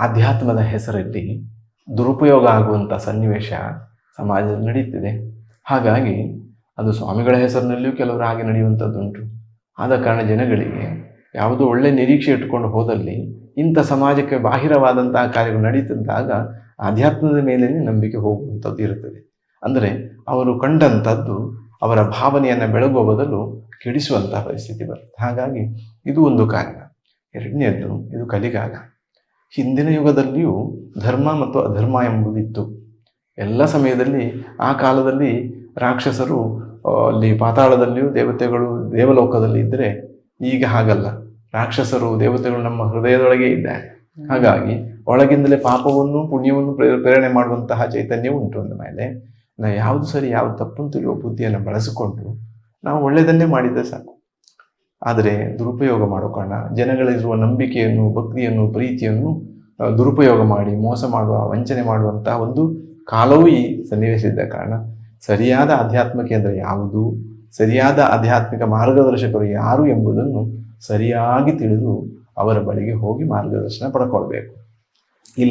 ಆಧ್ಯಾತ್ಮದ ಹೆಸರಲ್ಲಿ ದುರುಪಯೋಗ ಆಗುವಂಥ ಸನ್ನಿವೇಶ ಸಮಾಜದಲ್ಲಿ ನಡೀತಿದೆ. ಹಾಗಾಗಿ ಅದು ಸ್ವಾಮಿಗಳ ಹೆಸರಿನಲ್ಲಿಯೂ ಕೆಲವರು ಹಾಗೆ ನಡೆಯುವಂಥದ್ದುಂಟು ಆದ ಕಾರಣ ಜನಗಳಿಗೆ ಯಾವುದೋ ಒಳ್ಳೆ ನಿರೀಕ್ಷೆ ಇಟ್ಕೊಂಡು ಹೋದಲ್ಲಿ ಇಂಥ ಸಮಾಜಕ್ಕೆ ಬಾಹಿರವಾದಂತಹ ಕಾರ್ಯಗಳು ನಡೀತಿದ್ದಾಗ ಆಧ್ಯಾತ್ಮದ ಮೇಲೆ ನಂಬಿಕೆ ಹೋಗುವಂಥದ್ದು ಇರುತ್ತದೆ. ಅಂದರೆ ಅವರು ಕಂಡಂಥದ್ದು ಅವರ ಭಾವನೆಯನ್ನು ಬೆಳಗುವ ಬದಲು ಕೆಡಿಸುವಂತಹ ಪರಿಸ್ಥಿತಿ ಬರುತ್ತೆ. ಹಾಗಾಗಿ ಇದು ಒಂದು ಕಾರಣ. ಎರಡನೇದ್ದು ಇದು ಕಲಿಗಾಲ. ಹಿಂದಿನ ಯುಗದಲ್ಲಿಯೂ ಧರ್ಮ ಮತ್ತು ಅಧರ್ಮ ಎಂಬುದಿತ್ತು. ಎಲ್ಲ ಸಮಯದಲ್ಲಿ ಆ ಕಾಲದಲ್ಲಿ ರಾಕ್ಷಸರು ಅಲ್ಲಿ ಪಾತಾಳದಲ್ಲಿಯೂ ದೇವತೆಗಳು ದೇವಲೋಕದಲ್ಲಿ ಇದ್ದರೆ ಈಗ ಹಾಗಲ್ಲ. ರಾಕ್ಷಸರು ದೇವತೆಗಳು ನಮ್ಮ ಹೃದಯದೊಳಗೆ ಇದ್ದಾರೆ. ಹಾಗಾಗಿ ಒಳಗಿಂದಲೇ ಪಾಪವನ್ನು ಪುಣ್ಯವನ್ನು ಪ್ರೇರ- ಪ್ರೇರಣೆ ಮಾಡುವಂತಹ ಚೈತನ್ಯ ಉಂಟು ಅಂದ ಮೇಲೆ ನಾವು ಯಾವುದು ಸರಿ ಯಾವುದು ತಪ್ಪು ತಿಳಿಯುವ ಬುದ್ಧಿಯನ್ನು ಬಳಸಿಕೊಂಡು ನಾವು ಒಳ್ಳೆಯದನ್ನೇ ಮಾಡಿದರೆ ಸಾಕು. ಆದರೆ ದುರುಪಯೋಗ ಮಾಡೋ ಕಾರಣ ಜನಗಳಿರುವ ನಂಬಿಕೆಯನ್ನು, ಭಕ್ತಿಯನ್ನು, ಪ್ರೀತಿಯನ್ನು ದುರುಪಯೋಗ ಮಾಡಿ, ಮೋಸ ಮಾಡುವ, ವಂಚನೆ ಮಾಡುವಂತಹ ಒಂದು ಕಾಲವೂ ಈ ಸನ್ನಿವೇಶದ ಕಾರಣ. ಸರಿಯಾದ ಆಧ್ಯಾತ್ಮ ಕೇಂದ್ರ ಯಾವುದು? ಸರಿಯಾದ ಆಧ್ಯಾತ್ಮಿಕ ಮಾರ್ಗದರ್ಶಕರು ಯಾರು ಎಂಬುದನ್ನು ಸರಿಯಾಗಿ ತಿಳಿದು ಅವರ ಬಳಿಗೆ ಹೋಗಿ ಮಾರ್ಗದರ್ಶನ ಪಡ್ಕೊಳ್ಬೇಕು.